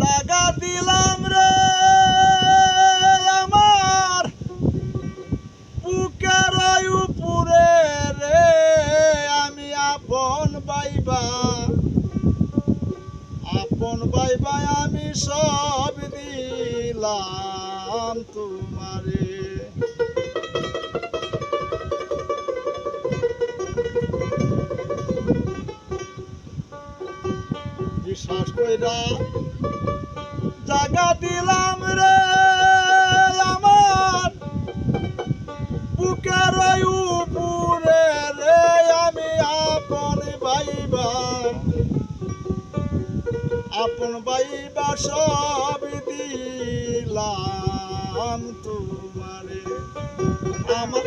জাগা দিলাম রে, আমার বুকের উপরে রে, আমি আপন বাইবা আপন বাইবা আমি সব দিলাম তোমারে। বিশ্বাস কইরা জাগা দিলাম রে আমার। বুকের উপরে রে আমি আপন ভাইবা। আপন ভাইবা সব দিলাম তোমারে। আমার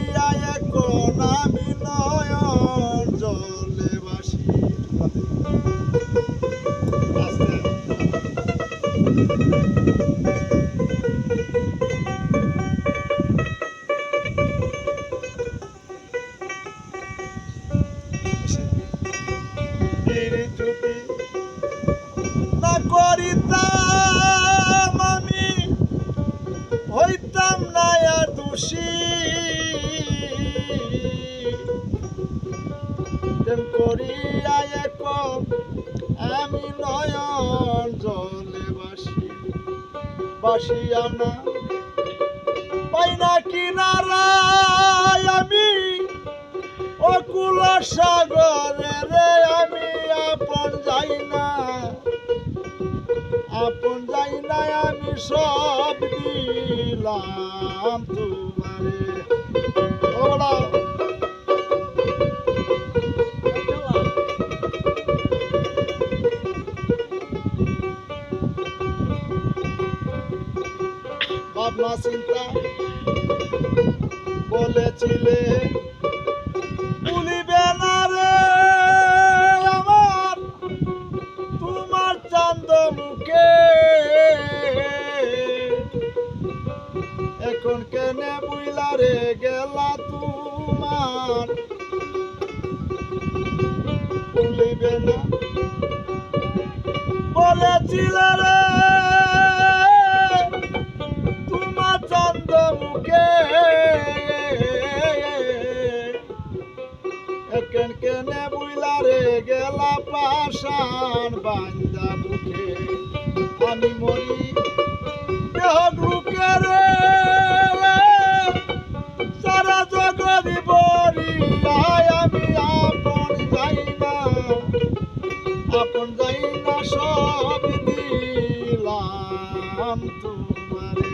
করিতাম আমি হইতাম না দোষী। করিয়া বাসিয়া না পাই না কিনারায় আমি, অকুল সাগরে রে আমি আপন যাই না। আপন যাই না আমি সব দিলাম তোমারে। ওরা ভাবনা চিন্তা বলেছিলে ভুলিবে আমার তোমার এখন কেনে রে গেলা তোমার? রে গেলা পাশান বান্দা মুখে। আমি মরি দেহ ঢুকে রে। সারা জগৎ বরি আমি আপন যাই না। আপন যাই না সব দিলাম তোমারে।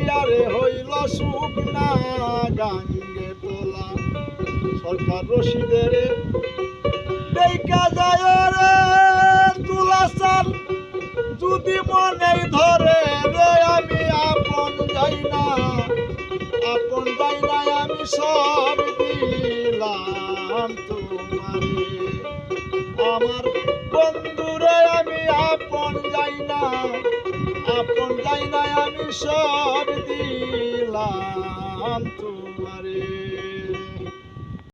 শুকাইয়া রে হইল শুকনা গাঙ্গে তোলা সরকার রশিদের দেখা যায় রে তুলা যদি মনে ধরে রে আমি আপন যাই না, আপন যাই না আমি সব আপন যাই না আমি সর দিলাম তোমারে